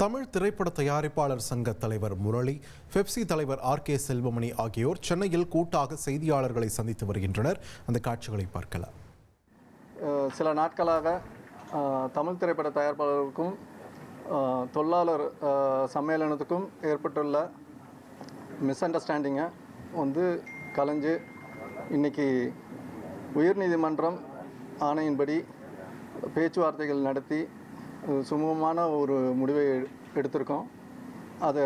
தமிழ் திரைப்பட தயாரிப்பாளர் சங்க தலைவர் முரளி பெப்சி தலைவர் ஆர் கே செல்வமணி ஆகியோர் சென்னையில் கூட்டாக செய்தியாளர்களை சந்தித்து வருகின்றனர். அந்த காட்சிகளை பார்க்கலாம். சில நாட்களாக தமிழ் திரைப்பட தயாரிப்பாளர்களுக்கும் தொழிலாளர் சம்மேளனத்துக்கும் ஏற்பட்டுள்ள மிஸ் அண்டர்ஸ்டாண்டிங்கை வந்து கலைஞ்சு இன்னைக்கு உயர்நீதிமன்றம் ஆணையின்படி பேச்சுவார்த்தைகள் நடத்தி சுமூகமான ஒரு முடிவை எடுத்திருக்கோம். அதை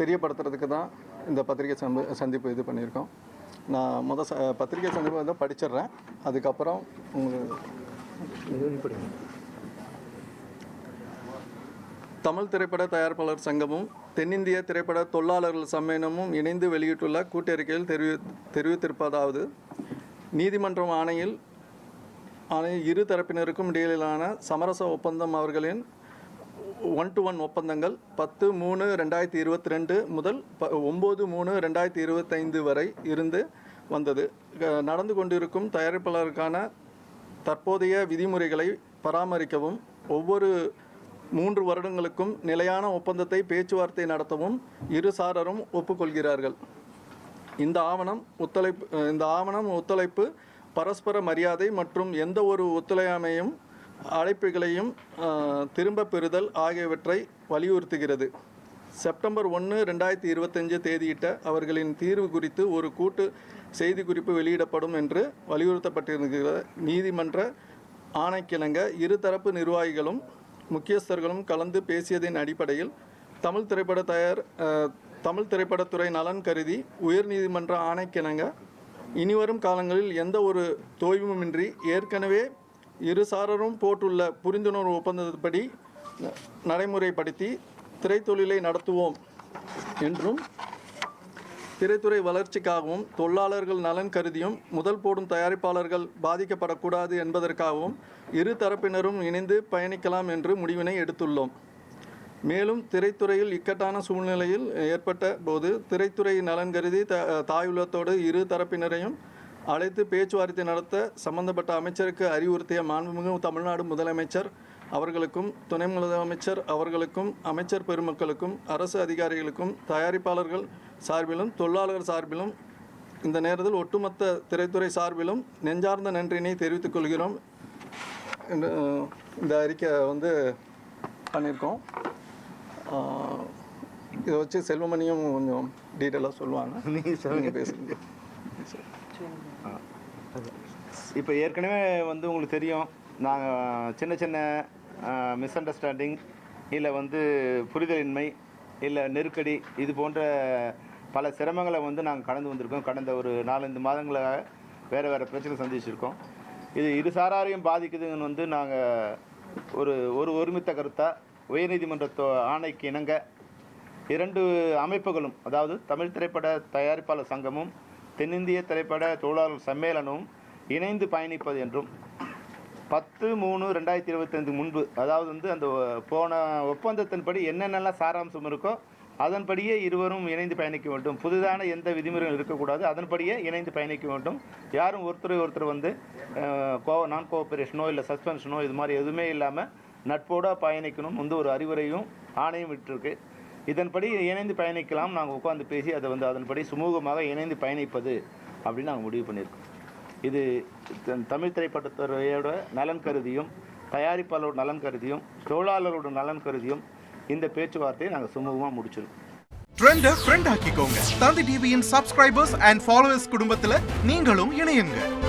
தெரியப்படுத்துறதுக்கு தான் இந்த பத்திரிகை சந்தி சந்திப்பு இது பண்ணியிருக்கோம். நான் முத ச பத்திரிகை சந்திப்பு வந்து படிச்சிடுறேன் அதுக்கப்புறம் உங்களுக்கு தமிழ் திரைப்பட தயாரிப்பாளர் சங்கமும் தென்னிந்திய திரைப்பட தொழிலாளர்கள் சம்மேளனமும் இணைந்து வெளியிட்டுள்ள கூட்டறிக்கையில் தெரிவி தெரிவித்திருப்பதாவது நீதிமன்றம் ஆணையில் ஆனால் இரு தரப்பினருக்கும் இடையிலான சமரச ஒப்பந்தம் அவர்களின் ஒன் டு ஒன் ஒப்பந்தங்கள் பத்து மூணு ரெண்டாயிரத்தி இருபத்தி ரெண்டு முதல் ப ஒம்பது மூணு ரெண்டாயிரத்தி இருபத்தைந்து வரை இருந்து வந்தது. க- நடந்து கொண்டிருக்கும் தயாரிப்பாளருக்கான தற்போதைய விதிமுறைகளை பராமரிக்கவும் ஒவ்வொரு மூன்று வருடங்களுக்கும் நிலையான ஒப்பந்தத்தை பேச்சுவார்த்தை நடத்தவும் இரு சாரரும் ஒப்புக்கொள்கிறார்கள். இந்த ஆவணம் ஒத்துழைப்பு இந்த ஆவணம் ஒத்துழைப்பு பரஸ்பர மரியாதை மற்றும் எந்த ஒரு ஒத்துழையாமையும் அழைப்புகளையும் திரும்ப பெறுதல் ஆகியவற்றை வலியுறுத்துகிறது. செப்டம்பர் ஒன்று ரெண்டாயிரத்தி இருபத்தஞ்சு தேதியிட்ட அவர்களின் தீர்வு குறித்து ஒரு கூட்டு செய்திக்குறிப்பு வெளியிடப்படும் என்று வலியுறுத்தப்பட்டிருக்கிற நீதிமன்ற ஆணைக்கிணங்க இருதரப்பு நிர்வாகிகளும் முக்கியஸ்தர்களும் கலந்து பேசியதின் அடிப்படையில் தமிழ் திரைப்பட தயார் தமிழ் திரைப்படத்துறை நலன் கருதி உயர்நீதிமன்ற ஆணைக்கிணங்க இனிவரும் காலங்களில் எந்த ஒரு தோய்வுமின்றி ஏற்கனவே இருசாரரும் போட்டுள்ள புரிந்துணர்வு ஒப்பந்தப்படி ந- நடைமுறைப்படுத்தி திரைத்தொழிலை நடத்துவோம் என்றும் திரைத்துறை வளர்ச்சிக்காகவும் தொழிலாளர்கள் நலன் கருதியும் முதல் போடும் தயாரிப்பாளர்கள் பாதிக்கப்படக்கூடாது என்பதற்காகவும் இரு தரப்பினரும் இணைந்து பயணிக்கலாம் என்று முடிவினை எடுத்துள்ளோம். மேலும் திரைத்துறையில் இக்கட்டான சூழ்நிலையில் ஏற்பட்ட போது திரைத்துறை நலன் கருதி த தாயுள்ளத்தோடு இரு தரப்பினரையும் அழைத்து பேச்சுவார்த்தை நடத்த சம்பந்தப்பட்ட அமைச்சருக்கு அறிவுறுத்திய மாண்புமிகு தமிழ்நாடு முதலமைச்சர் அவர்களுக்கும் துணை முதலமைச்சர் அவர்களுக்கும் அமைச்சர் பெருமக்களுக்கும் அரசு அதிகாரிகளுக்கும் தயாரிப்பாளர்கள் சார்பிலும் தொழிலாளர் சார்பிலும் இந்த நேரத்தில் ஒட்டுமொத்த திரைத்துறை சார்பிலும் நெஞ்சார்ந்த நன்றியினை தெரிவித்துக் கொள்கிறோம். என்று, இந்த அறிக்கை வந்து பண்ணியிருக்கோம். இதை வச்சு செல்வமணியும் கொஞ்சம் டீட்டெயிலாக சொல்லுவாங்க. நீங்கள் சொல்லுங்க. பேசுங்க. இப்போ ஏற்கனவே வந்து உங்களுக்கு தெரியும் நாங்கள் சின்ன சின்ன மிஸ் அண்டர்ஸ்டாண்டிங் இல்லை வந்து புரிதலின்மை இல்லை நெருக்கடி இது போன்ற பல சிரமங்களை வந்து நாங்கள் கடந்து வந்திருக்கோம். கடந்த ஒரு நாலஞ்சு மாதங்களாக வேறு வேறு பிரச்சனை சந்திச்சிருக்கோம். இது இரு சாராரையும் பாதிக்குதுன்னு வந்து நாங்கள் ஒரு ஒரு ஒருமித்த கருத்தாக உயர்நீதிமன்ற ஆணைக்கு இணங்க இரண்டு அமைப்புகளும் அதாவது தமிழ் திரைப்பட தயாரிப்பாளர் சங்கமும் தென்னிந்திய திரைப்பட தொழிலாளர் சம்மேளனமும் இணைந்து பயணிப்பது என்றும் பத்து மூணு ரெண்டாயிரத்தி இருபத்தைந்து முன்பு அதாவது வந்து அந்த போன ஒப்பந்தத்தின்படி என்னென்னலாம் சாராம்சம் இருக்கோ அதன்படியே இருவரும் இணைந்து பயணிக்க வேண்டும். புதிதான எந்த விதிமுறைகள் இருக்கக்கூடாது. அதன்படியே இணைந்து பயணிக்க வேண்டும். யாரும் ஒருத்தர் ஒருத்தர் வந்து கோ நான் கோஆபரேஷனோ இல்லை சஸ்பென்ஷனோ இது மாதிரி எதுவுமே இல்லாமல் நட்போட பயணிக்கணும் வந்து ஒரு அறிவுரையும் ஆணையும் விட்டுருக்கு. இதன்படி இணைந்து பயணிக்கலாம். நாங்கள் உட்காந்து பேசி அதை வந்து அதன்படி சுமூகமாக இணைந்து பயணிப்பது அப்படின்னு நாங்கள் முடிவு பண்ணியிருக்கோம். இது த- தமிழ் திரைப்படத்துறையோட நலன் கருதியும் தயாரிப்பாளரோட நலன் கருதியும் தொழிலாளரோட நலன் கருதியும் இந்த பேச்சுவார்த்தையை நாங்கள் சுமூகமாக முடிச்சிருக்கோம். ட்ரெண்டை ஃப்ரெண்ட் ஆக்கிக்கோங்க. தந்தி டிவியின் சப்ஸ்கிரைபர்ஸ் அண்ட் ஃபாலோவர்ஸ் குடும்பத்தில் நீங்களும் இணையுங்க.